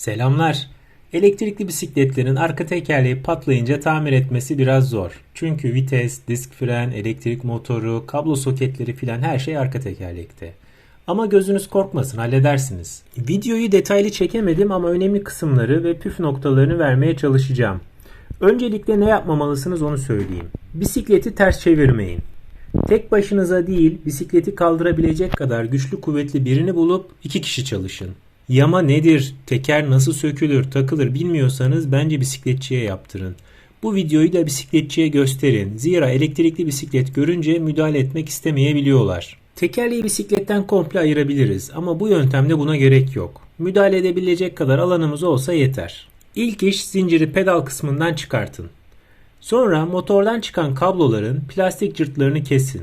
Selamlar. Elektrikli bisikletlerin arka tekerleği patlayınca tamir etmesi biraz zor. Çünkü vites, disk fren, elektrik motoru, kablo soketleri filan her şey arka tekerlekte. Ama gözünüz korkmasın halledersiniz. Videoyu detaylı çekemedim ama önemli kısımları ve püf noktalarını vermeye çalışacağım. Öncelikle ne yapmamalısınız onu söyleyeyim. Bisikleti ters çevirmeyin. Tek başınıza değil, bisikleti kaldırabilecek kadar güçlü kuvvetli birini bulup iki kişi çalışın. Yama nedir, teker nasıl sökülür, takılır bilmiyorsanız bence bisikletçiye yaptırın. Bu videoyu da bisikletçiye gösterin. Zira elektrikli bisiklet görünce müdahale etmek istemeyebiliyorlar. Tekerleği bisikletten komple ayırabiliriz ama bu yöntemde buna gerek yok. Müdahale edebilecek kadar alanımız olsa yeter. İlk iş zinciri pedal kısmından çıkartın. Sonra motordan çıkan kabloların plastik cırtlarını kesin.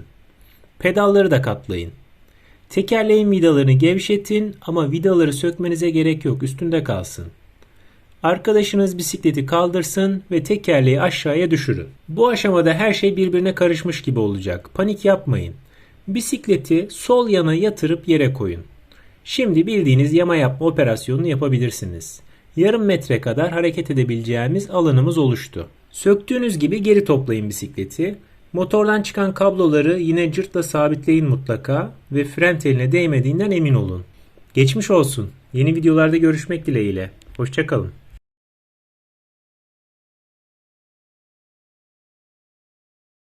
Pedalları da katlayın. Tekerleğin vidalarını gevşetin ama vidaları sökmenize gerek yok üstünde kalsın. Arkadaşınız bisikleti kaldırsın ve tekerleği aşağıya düşürün. Bu aşamada her şey birbirine karışmış gibi olacak. Panik yapmayın. Bisikleti sol yana yatırıp yere koyun. Şimdi bildiğiniz yama yapma operasyonunu yapabilirsiniz. Yarım metre kadar hareket edebileceğimiz alanımız oluştu. Söktüğünüz gibi geri toplayın bisikleti. Motordan çıkan kabloları yine cırtla sabitleyin mutlaka ve fren teline değmediğinden emin olun. Geçmiş olsun. Yeni videolarda görüşmek dileğiyle. Hoşçakalın.